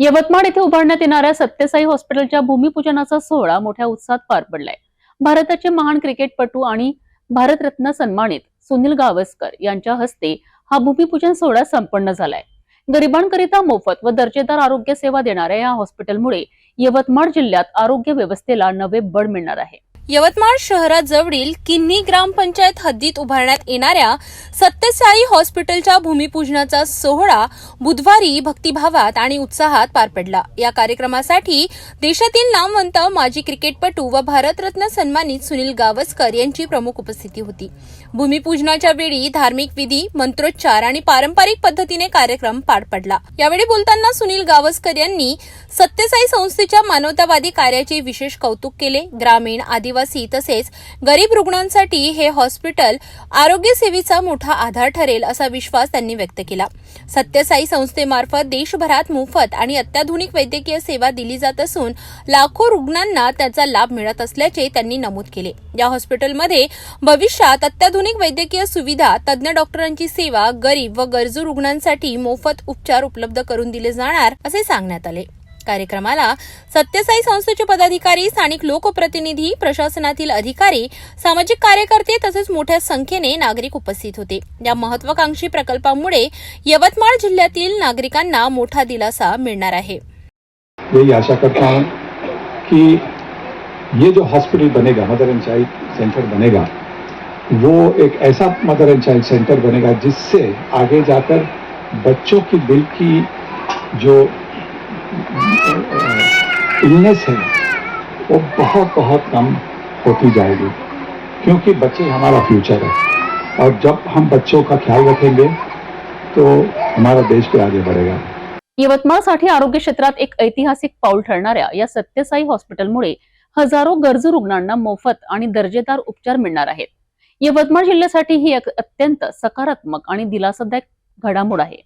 यवतमाळ येथे उभारण्यात येणाऱ्या सत्यसाई हॉस्पिटलच्या भूमिपूजनाचा सोहळा मोठ्या उत्साहात पार पडलाय. भारताचे महान क्रिकेटपटू आणि भारतरत्न सन्मानित सुनील गावस्कर यांच्या हस्ते हा भूमिपूजन सोहळा संपन्न झालाय. गरिबांकरिता मोफत व दर्जेदार आरोग्य सेवा देणाऱ्या या हॉस्पिटलमुळे यवतमाळ जिल्ह्यात आरोग्य व्यवस्थेला नवे बळ मिळणार आहे. यवतमाळ शहराजवळील किन्ही ग्रामपंचायत हद्दीत उभारण्यात येणाऱ्या सत्यसाई हॉस्पिटलच्या भूमिपूजनाचा सोहळा बुधवारी भक्तिभावात आणि उत्साहात पार पडला. या कार्यक्रमासाठी देशातील नामवंत माजी क्रिकेटपटू व भारतरत्न सन्मानित सुनील गावस्कर यांची प्रमुख उपस्थिती होती. भूमिपूजनाच्या वेळी धार्मिक विधी मंत्रोच्चार आणि पारंपरिक पद्धतीने कार्यक्रम पार पडला. यावेळी बोलताना सुनील गावस्कर यांनी सत्यसाई संस्थेच्या मानवतावादी कार्याचे विशेष कौतुक केले. ग्रामीण आदिवासी तसेच गरीब रुग्णांसाठी हे हॉस्पिटल आरोग्य सेवेचा मोठा आधार ठरेल असा विश्वास त्यांनी व्यक्त केला. सत्यसाई संस्थेमार्फत देशभरात मोफत आणि अत्याधुनिक वैद्यकीय सेवा दिली जात असून लाखो रुग्णांना त्याचा लाभ मिळत असल्याचे त्यांनी नमूद केले. या हॉस्पिटलमध्ये भविष्यात अत्याधुनिक वैद्यकीय सुविधा तज्ज्ञ डॉक्टरांची सेवा गरीब व गरजू रुग्णांसाठी मोफत उपचार उपलब्ध करून दिले जाणार असे सांगण्यात आले. कार्यक्रमाला सत्यसाई संस्थेचे पदाधिकारी स्थानिक लोकप्रतिनिधी प्रशासनातील अधिकारी सामाजिक कार्यकर्ते तसेच मोठ्या संख्येने नागरिक उपस्थित होते. या महत्वाकांक्षी प्रकल्पामुळे यवतमाळ जिल्ह्यातील नागरिकांना मोठा दिलासा मिळणार आहे. की आशा करता कि ये जो हॉस्पिटल बनेगा मदर एंड चाइल्ड सेंटर बनेगा वो एक ऐसा मदर एंड चाइल्ड सेंटर बनेगा जिससे आगे जाकर बच्चों की दिल की जो इलनेस है वो बहुत बहुत कम होती जाएगी क्योंकि बच्चे हमारा फ्यूचर है। और जब हम बच्चों का ख्याल रखेंगे तो हमारा देश भी आगे बढ़ेगा। यवतमाळसाठी आरोग्य क्षेत्रात एक ऐतिहासिक पाऊल ठरणाऱ्या या सत्यसाई हॉस्पिटलमुळे हजारो गरजू रुग्णांना मोफत आणि दर्जेदार उपचार मिळणार आहेत. यवतमाळ जिल्ह्यासाठी ही एक अत्यंत सकारात्मक आणि दिलासादायक घडामोड आहे.